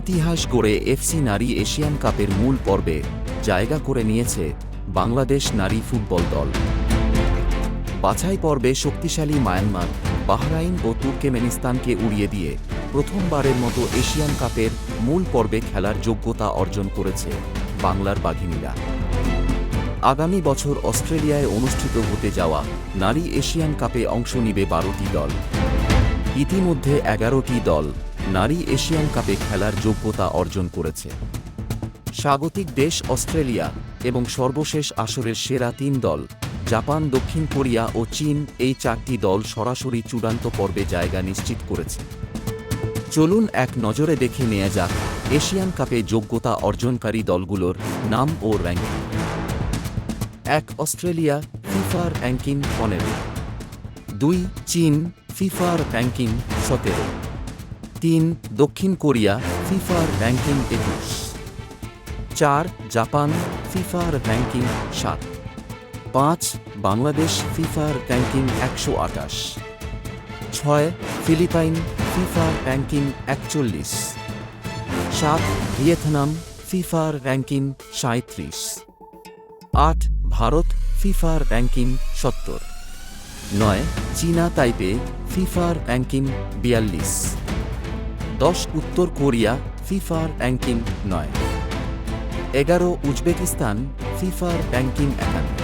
ইতিহাস গড়ে এফসি নারী এশিয়ান কাপের মূল পর্বে জায়গা করে নিয়েছে বাংলাদেশ নারী ফুটবল দল। বাছাই পর্বে শক্তিশালী মায়ানমার, বাহরাইন ও তুর্কমেনিস্তানকে উড়িয়ে দিয়ে প্রথমবারের মতো এশিয়ান কাপের মূল পর্বে খেলার যোগ্যতা অর্জন করেছে বাংলার বাঘিনীরা। আগামী বছর অস্ট্রেলিয়ায় অনুষ্ঠিত হতে যাওয়া নারী এশিয়ান কাপে অংশ নিবে বারোটি দল। ইতিমধ্যে এগারোটি দল নারী এশিয়ান কাপে খেলার যোগ্যতা অর্জন করেছে। স্বাগতিক দেশ অস্ট্রেলিয়া এবং সর্বশেষ আসরের সেরা তিন দল, জাপান, দক্ষিণ কোরিয়া ও চীন এই চারটি দল সরাসরি চূড়ান্ত পর্বে জায়গা নিশ্চিত করেছে। চলুন এক নজরে দেখে নেওয়া যাক এশিয়ান কাপে যোগ্যতা অর্জনকারী দলগুলোর নাম ও র্যাঙ্কিং এক, অস্ট্রেলিয়া, ফিফার র্যাঙ্কিং পনেরো। দুই, চীন, ফিফার র্যাঙ্কিং সতেরো। তিন দক্ষিণ কোরিয়া ফিফার র্যাঙ্কিং একুশ। চার, জাপান ফিফার র্যাঙ্কিং সাত। পাঁচ, বাংলাদেশ ফিফার র্যাঙ্কিং একশো আটাশ ছয়, ফিলিপাইন ফিফার র্যাঙ্কিং একচল্লিশ। সাত, ভিয়েতনাম ফিফার র্যাঙ্কিং সাঁত্রিশ আট, ভারত ফিফার র্যাঙ্কিং সত্তর। নয়, চীনা তাইপে ফিফার র্যাঙ্কিং বিয়াল্লিশ। দশ উত্তর কোরিয়া ফিফার র্যাঙ্কিং নয়। এগারো উজবেকিস্তান ফিফার র্যাঙ্কিং একান্ন।